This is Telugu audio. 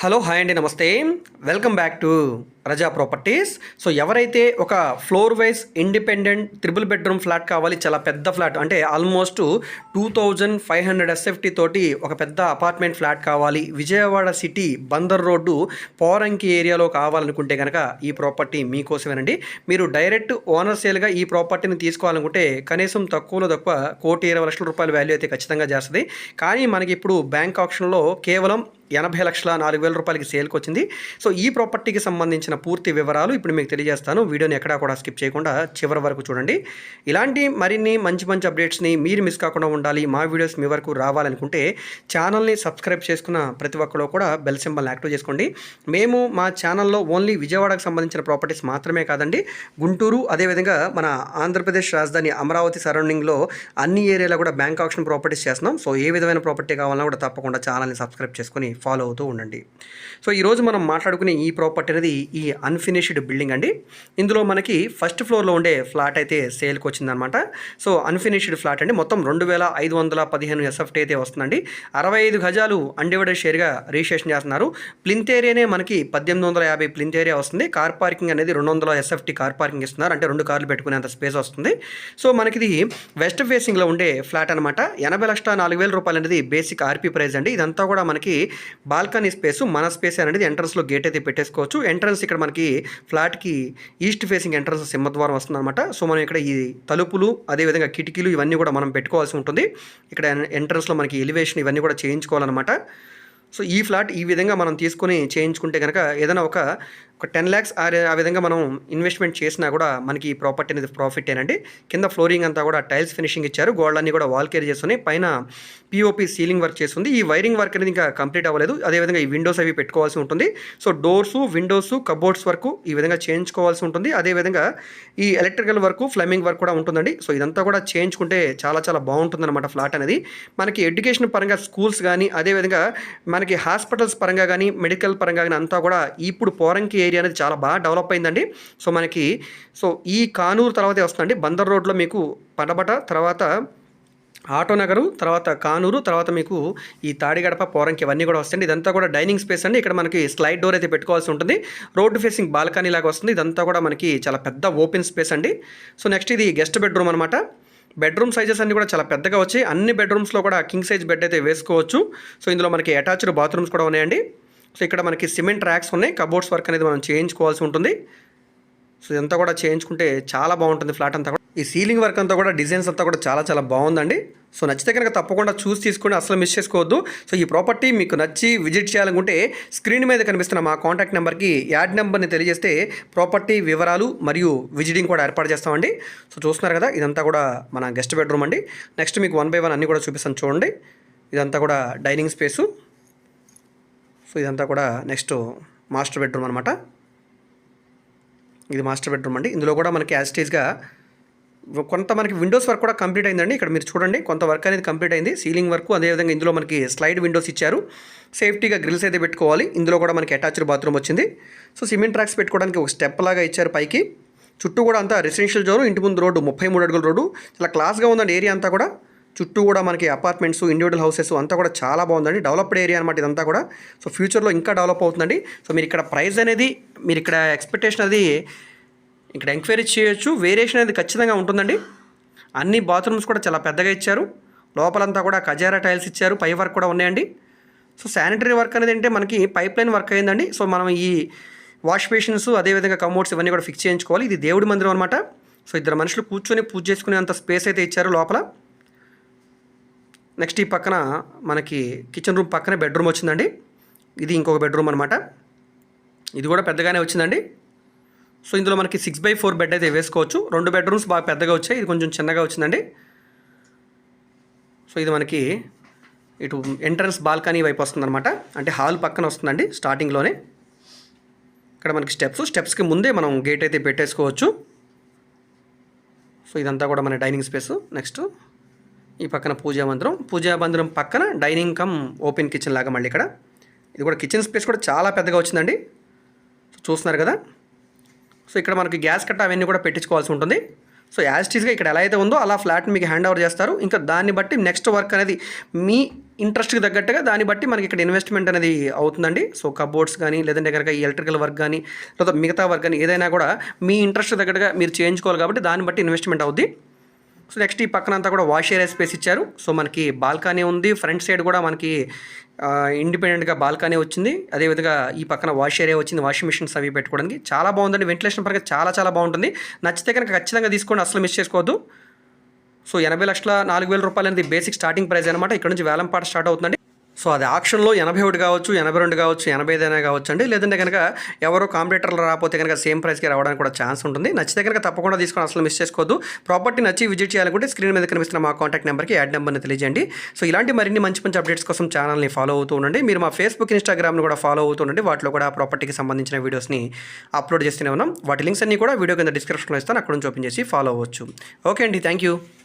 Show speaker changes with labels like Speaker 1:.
Speaker 1: హలో హాయ్ అండి నమస్తే. Welcome back to Raza properties so ఎవరైతే ఒక floor wise independent triple bedroom flat కావాలి చాలా పెద్ద ఫ్లాట్ అంటే almost two thousand five hundred SFT తోటి ఒక పెద్ద అపార్ట్మెంట్ ఫ్లాట్ కావాలి విజయవాడ సిటీ బందర్ రోడ్డు పోరంకి ఏరియాలో కావాలనుకుంటే కనుక ఈ ప్రాపర్టీ మీకోసమేనండి. మీరు డైరెక్ట్ ఓనర్ సేల్గా ఈ ప్రాపర్టీని తీసుకోవాలనుకుంటే కనీసం తక్కువలో తక్కువ కోటి ఇరవై లక్షల రూపాయల వాల్యూ అయితే ఖచ్చితంగా చేస్తుంది. కానీ మనకి ఇప్పుడు బ్యాంక్ ఆప్షన్లో కేవలం ఎనభై లక్షల నాలుగు వేల రూపాయలకి సేల్కి వచ్చింది సో ఈ ప్రాపర్టీకి సంబంధించిన పూర్తి వివరాలు ఇప్పుడు మీకు తెలియజేస్తాను. వీడియోని ఎక్కడా కూడా స్కిప్ చేయకుండా చివరి వరకు చూడండి. ఇలాంటి మరిన్ని మంచి మంచి అప్డేట్స్ని మీరు మిస్ కాకుండా ఉండాలి మా వీడియోస్ మీ వరకు రావాలనుకుంటే ఛానల్ని సబ్స్క్రైబ్ చేసుకున్న ప్రతి ఒక్కరు కూడా బెల్ సింబల్ని యాక్టివ్ చేసుకోండి. మేము మా ఛానల్లో ఓన్లీ విజయవాడకు సంబంధించిన ప్రాపర్టీస్ మాత్రమే కాదండి గుంటూరు అదేవిధంగా మన ఆంధ్రప్రదేశ్ రాజధాని అమరావతి సరౌండింగ్లో అన్ని ఏరియాలో కూడా బ్యాంక్ ఆప్షన్ ప్రాపర్టీస్ చేస్తున్నాం. సో ఏ విధమైన ప్రాపర్టీ కావాలన్నా కూడా తప్పకుండా ఛానల్ని సబ్స్క్రైబ్ చేసుకొని ఫాలో అవుతూ ఉండండి. సో ఈరోజు మనం మాట్లాడుకునే ఈ ప్రాపర్టీ అనేది ఈ అన్ఫినిష్డ్ బిల్డింగ్ అండి. ఇందులో మనకి ఫస్ట్ ఫ్లోర్లో ఉండే ఫ్లాట్ అయితే సేల్కి వచ్చిందనమాట సో అన్ఫినిష్డ్ ఫ్లాట్ అండి. మొత్తం రెండు వేల ఐదు వందల పదిహేను ఎస్ఎఫ్టీ అయితే వస్తుందండి. అరవై ఐదు గజాలు అన్డివైడెడ్ షేర్గా రిజిస్ట్రేషన్ చేస్తున్నారు. ప్లింత్ ఏరియానే మనకి పద్దెనిమిది వందల యాభై ప్లింత్ ఏరియా వస్తుంది. కార్ పార్కింగ్ అనేది రెండు వందల ఎస్ఎఫ్టీ కార్ పార్కింగ్ ఇస్తున్నారు. అంటే రెండు కార్లు పెట్టుకునేంత స్పేస్ వస్తుంది. సో మనకి ఇది వెస్ట్ ఫేసింగ్లో ఉండే ఫ్లాట్ అనమాట ఎనభై లక్షల నాలుగు వేల రూపాయలు అనేది బేసిక్ ఆర్పీ ప్రైస్ అండి. ఇదంతా కూడా మనకి బాల్కనీ స్పేస్ మన స్పేస్ అనేది ఎంట్రన్స్లో గేట్ అయితే పెట్టేసుకోవచ్చు. ఎంట్రన్స్ ఇక్కడ మనకి ఫ్లాట్కి ఈస్ట్ ఫేసింగ్ ఎంట్రన్స్ సింహద్వారం వస్తుంది అనమాట సో మనం ఇక్కడ ఈ తలుపులు అదేవిధంగా కిటికీలు ఇవన్నీ కూడా మనం పెట్టుకోవాల్సి ఉంటుంది. ఇక్కడ ఎంట్రన్స్లో మనకి ఎలివేషన్ ఇవన్నీ కూడా చేయించుకోవాలన్నమాట. సో ఈ ఫ్లాట్ ఈ విధంగా మనం తీసుకొని చేయించుకుంటే కనుక ఏదైనా ఒక ఒక టెన్ ల్యాక్స్ ఆ విధంగా మనం ఇన్వెస్ట్మెంట్ చేసినా కూడా మనకి ఈ ప్రాపర్టీ అనేది ప్రాఫిట్ ఏనండి. కింద ఫ్లోరింగ్ అంతా కూడా టైల్స్ ఫినిషింగ్ ఇచ్చారు. గోడలన్నీ కూడా వాల్ కేర్ చేస్తున్నాయి. పైన పిఓపి సీలింగ్ వర్క్ చేస్తుంది. ఈ వైరింగ్ వర్క్ అనేది ఇంకా కంప్లీట్ అవ్వలేదు. అదేవిధంగా ఈ విండోస్ అవి పెట్టుకోవాల్సి ఉంటుంది. సో డోర్స్ విండోస్ కబోర్డ్స్ వరకు ఈ విధంగా చేయించుకోవాల్సి ఉంటుంది. అదేవిధంగా ఈ ఎలక్ట్రికల్ వర్క్ ఫ్లమింగ్ వర్క్ కూడా ఉంటుందండి. సో ఇదంతా కూడా చేయించుకుంటే చాలా చాలా బాగుంటుందన్నమాట ఫ్లాట్ అనేది. మనకి ఎడ్యుకేషన్ పరంగా స్కూల్స్ కానీ అదేవిధంగా మనకి హాస్పిటల్స్ పరంగా కానీ మెడికల్ పరంగా కానీ అంతా కూడా ఇప్పుడు పోరంకి ఏరియా అనేది చాలా బాగా డెవలప్ అయిందండి. సో మనకి సో ఈ కానూరు తర్వాతే వస్తుందండి. బందర్ రోడ్లో మీకు పడబట తర్వాత ఆటో నగరు తర్వాత కానూరు తర్వాత మీకు ఈ తాడిగడప పోరంకి ఇవన్నీ కూడా వస్తాయండి. ఇదంతా కూడా డైనింగ్ స్పేస్ అండి. ఇక్కడ మనకి స్లైడ్ డోర్ అయితే పెట్టుకోవాల్సి ఉంటుంది. రోడ్డు ఫేసింగ్ బాల్కనీ లాగా వస్తుంది. ఇదంతా కూడా మనకి చాలా పెద్ద ఓపెన్ స్పేస్ అండి. సో నెక్స్ట్ ఇది గెస్ట్ బెడ్రూమ్ అనమాట బెడ్రూమ్ సైజెస్ అన్ని కూడా చాలా పెద్దగా వచ్చాయి. అన్ని బెడ్రూమ్స్లో కూడా కింగ్ సైజ్ బెడ్ అయితే వేసుకోవచ్చు. సో ఇందులో మనకి అటాచ్డ్ బాత్రూమ్స్ కూడా ఉన్నాయండి. సో ఇక్కడ మనకి సిమెంట్ ర్యాక్స్ ఉన్నాయి. కబోర్డ్స్ వర్క్ అనేది మనం చేయించుకోవాల్సి ఉంటుంది. సో ఇదంతా కూడా చేయించుకుంటే చాలా బాగుంటుంది ఫ్లాట్ అంతా కూడా. ఈ సీలింగ్ వర్క్ అంతా కూడా డిజైన్స్ అంతా కూడా చాలా చాలా బాగుందండి. సో నచ్చితే కనుక తప్పకుండా చూసి తీసుకుని అసలు మిస్ చేసుకోవద్దు. సో ఈ ప్రాపర్టీ మీకు నచ్చి విజిట్ చేయాలనుకుంటే స్క్రీన్ మీద కనిపిస్తున్న మా కాంటాక్ట్ నెంబర్కి యాడ్ నెంబర్ని తెలియజేస్తే ప్రాపర్టీ వివరాలు మరియు విజిటింగ్ కూడా ఏర్పాటు చేస్తామండి. సో చూస్తున్నారు కదా ఇదంతా కూడా మన గెస్ట్ బెడ్రూమ్ అండి. నెక్స్ట్ మీకు వన్ బై వన్ అన్నీ కూడా చూపిస్తాను చూడండి. ఇదంతా కూడా డైనింగ్ స్పేసు. సో ఇదంతా కూడా నెక్స్ట్ మాస్టర్ బెడ్రూమ్ అనమాట ఇది మాస్టర్ బెడ్రూమ్ అండి. ఇందులో కూడా మనకి యాజిటీజ్గా కొంత మనకి విండోస్ వర్క్ కూడా కంప్లీట్ అయిందండి. ఇక్కడ మీరు చూడండి కొంత వర్క్ అనేది కంప్లీట్ అయింది. సీలింగ్ వర్క్ అదేవిధంగా ఇందులో మనకి స్లైడ్ విండోస్ ఇచ్చారు. సేఫ్టీగా గ్రిల్స్ అయితే పెట్టుకోవాలి. ఇందులో కూడా మనకి అటాచ్డ్ బాత్రూమ్ వచ్చింది. సో సిమెంట్ ట్రాక్స్ పెట్టుకోవడానికి ఒక స్టెప్ లాగా ఇచ్చారు పైకి. చుట్టూ కూడా అంతా రెసిడెన్షియల్ జోన్ ఇంటి ముందు రోడ్డు ముప్పై మూడు అడుగుల రోడ్డు. చాలా క్లాస్గా ఉందండి ఏరియా అంతా కూడా. చుట్టూ కూడా మనకి అపార్ట్మెంట్స్ ఇండివిజువల్ హౌసెస్ అంతా కూడా చాలా బాగుందండి. డెవలప్డ్ ఏరియా అనమాట ఇదంతా కూడా. సో ఫ్యూచర్లో ఇంకా డెవలప్ అవుతుందండి. సో మీరు ఇక్కడ ప్రైస్ అనేది మీరు ఇక్కడ ఎక్స్పెక్టేషన్ అది ఇక్కడ ఎంక్వైరీ చేయొచ్చు. వేరియేషన్ అనేది ఖచ్చితంగా ఉంటుందండి. అన్ని బాత్రూమ్స్ కూడా చాలా పెద్దగా ఇచ్చారు. లోపలంతా కూడా కజారా టైల్స్ ఇచ్చారు. పై వర్క్ కూడా ఉన్నాయండి. సో శానిటరీ వర్క్ అనేది అంటే మనకి పైప్ లైన్ వర్క్ అయిందండి. సో మనం ఈ వాష్ బేషన్స్ అదేవిధంగా కమోడ్స్ ఇవన్నీ కూడా ఫిక్స్ చేయించుకోవాలి. ఇది దేవుడి మందిరం అనమాట సో ఇద్దరు మనుషులు కూర్చొని పూజ చేసుకునేంత స్పేస్ అయితే ఇచ్చారు లోపల. నెక్స్ట్ ఈ పక్కన మనకి కిచెన్ రూమ్ పక్కనే బెడ్రూమ్ వచ్చిందండి. ఇది ఇంకొక బెడ్రూమ్ అనమాట ఇది కూడా పెద్దగానే వచ్చిందండి. సో ఇందులో మనకి సిక్స్ బై ఫోర్ బెడ్ అయితే వేసుకోవచ్చు. రెండు బెడ్రూమ్స్ బాగా పెద్దగా వచ్చాయి. ఇది కొంచెం చిన్నగా వచ్చిందండి. సో ఇది మనకి ఇటు ఎంట్రన్స్ బాల్కనీ వైపు వస్తుందన్నమాట. అంటే హాల్ పక్కన వస్తుందండి స్టార్టింగ్లోనే ఇక్కడ మనకి స్టెప్స్ స్టెప్స్కి ముందే మనం గేట్ అయితే పెట్టేసుకోవచ్చు. సో ఇదంతా కూడా మన డైనింగ్ స్పేస్ నెక్స్ట్ ఈ పక్కన పూజా మందిరం. పూజా మందిరం పక్కన డైనింగ్ కమ్ ఓపెన్ కిచెన్ లాగా మళ్ళీ ఇక్కడ. ఇది కూడా కిచెన్ స్పేస్ కూడా చాలా పెద్దగా వచ్చిందండి. చూస్తున్నారు కదా. సో ఇక్కడ మనకి గ్యాస్ కట్ట అవన్నీ కూడా పెట్టించుకోవాల్సి ఉంటుంది. సో యాజిటీస్గా ఇక్కడ ఎలా అయితే ఉందో అలా ఫ్లాట్ మీకు హ్యాండ్ ఓవర్ చేస్తారు. ఇంకా దాన్ని బట్టి నెక్స్ట్ వర్క్ అనేది మీ ఇంట్రెస్ట్కి తగ్గట్టుగా దాన్ని బట్టి మనకి ఇక్కడ ఇన్వెస్ట్మెంట్ అనేది అవుతుందండి. సో కబోర్డ్స్ కానీ లేదంటే కనుక ఎలక్ట్రికల్ వర్క్ కానీ లేదా మిగతా వర్క్ కానీ ఏదైనా కూడా మీ ఇంట్రెస్ట్ తగ్గట్టుగా మీరు చేయించుకోవాలి కాబట్టి దాన్ని బట్టి ఇన్వెస్ట్మెంట్ అవుద్ది. సో నెక్స్ట్ ఈ పక్కన అంతా కూడా వాష్ ఏరియా స్పేస్ ఇచ్చారు. సో మనకి బాల్కనీ ఉంది. ఫ్రంట్ సైడ్ కూడా మనకి ఇండిపెండెంట్గా బాల్కనీ వచ్చింది. అదేవిధంగా ఈ పక్కన వాష్ ఏరియా వచ్చింది. వాషింగ్ మిషన్స్ అవి పెట్టుకోవడానికి చాలా బాగుందండి. వెంటిలేషన్ పరంగా చాలా చాలా బాగుంటుంది. నచ్చితే కనుక ఖచ్చితంగా తీసుకోండి. అసలు మిస్ చేసుకోవద్దు. సో ఎనభై లక్షల నాలుగు వేల రూపాయలు అనేది బేసిక్ స్టార్టింగ్ ప్రైస్ అనమాట. ఇక్కడ నుంచి వేలం పాట స్టార్ట్ అవుతుందండి. సో అది ఆక్షన్లో ఎనభై ఒకటి కావచ్చు ఎనభై రెండు కావచ్చు ఎనభై ఐదైనా కావచ్చు అండి లేదంటే కనుక ఎవరో కాంపిటేటర్లు రాకపోతే కనుక సేమ్ ప్రైస్కి రావడానికి కూడా ఛాన్స్ ఉంటుంది. నచ్చితే కనుక తప్పకుండా తీసుకొని అసలు మిస్ చేసుకోవద్దు. ప్రాపర్టీ నచ్చి విజిట్ చేయాలనుకుంటే స్క్రీన్ మీద కనిపిస్తున్న మా కాంటాక్ట్ నెంబర్కి యాడ్ నెంబర్ని తెలియజేయండి. సో ఇలాంటి మరిన్ని మంచి మంచి అప్డేట్స్ కోసం ఛానల్ని ఫాలో అవుతూ ఉండండి. మీరు మా ఫేస్బుక్ ఇన్స్టాగ్రామ్ని కూడా ఫాలో అవుతూ ఉండండి. వాటిలో కూడా ప్రాపర్టీకి సంబంధించిన వీడియోస్ని అప్లోడ్ చేస్తూనే ఉన్నాం. వాటి లింక్స్ అన్ని కూడా వీడియో కింద డిస్క్రిప్షన్లో ఇస్తాను. అక్కడ నుంచి ఓపెన్ చేసి ఫాలో అవ్వచ్చు. ఓకే అండి. Thank you.